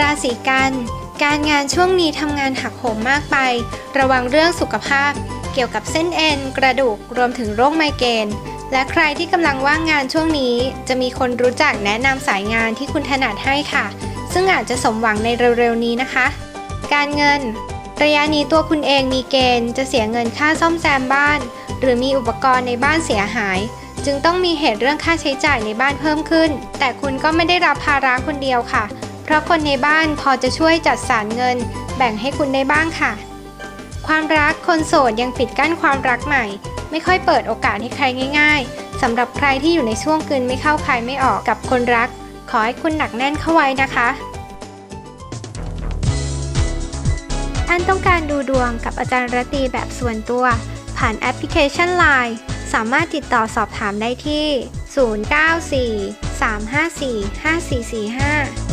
ราศีกัน การงานช่วงนี้ทำงานหักโหมมากไป ระวังเรื่องสุขภาพ เกี่ยวกับเส้นเอ็น กระดูกรวมถึงโรคไมเกรนและใครที่กำลังว่างงานช่วงนี้ จะมีคนรู้จักแนะนำสายงานที่คุณถนัดให้ค่ะ ซึ่งอาจจะสมหวังในเร็วๆนี้นะคะ การเงิน ระยะนี้ตัวคุณเองมีเกณฑ์จะเสียเงินค่าซ่อมแซมบ้าน หรือมีอุปกรณ์ในบ้านเสียหาย จึงต้องมีเหตุเรื่องค่าใช้จ่ายในบ้านเพิ่มขึ้น แต่คุณก็ไม่ได้รับภาระคนเดียวค่ะ ราะคนในบ้านพอจะช่วยจัดสรรเงิน แบ่งให้คุณได้บ้างค่ะ ความรักคนโสดยังปิดกั้นความรักใหม่ ไม่ค่อยเปิดโอกาสให้ใครง่าย ๆสำหรับใครที่อยู่ในช่วงกลืนไม่เข้าคายไม่ออกกับคนรัก ขอให้คุณหนักแน่นเข้าไว้นะคะท่านต้องการดูดวงกับอาจารย์รตีแบบส่วนตัว ผ่านแอปพลิเคชัน Line สามารถติดต่อสอบถามได้ที่ 094 354 5445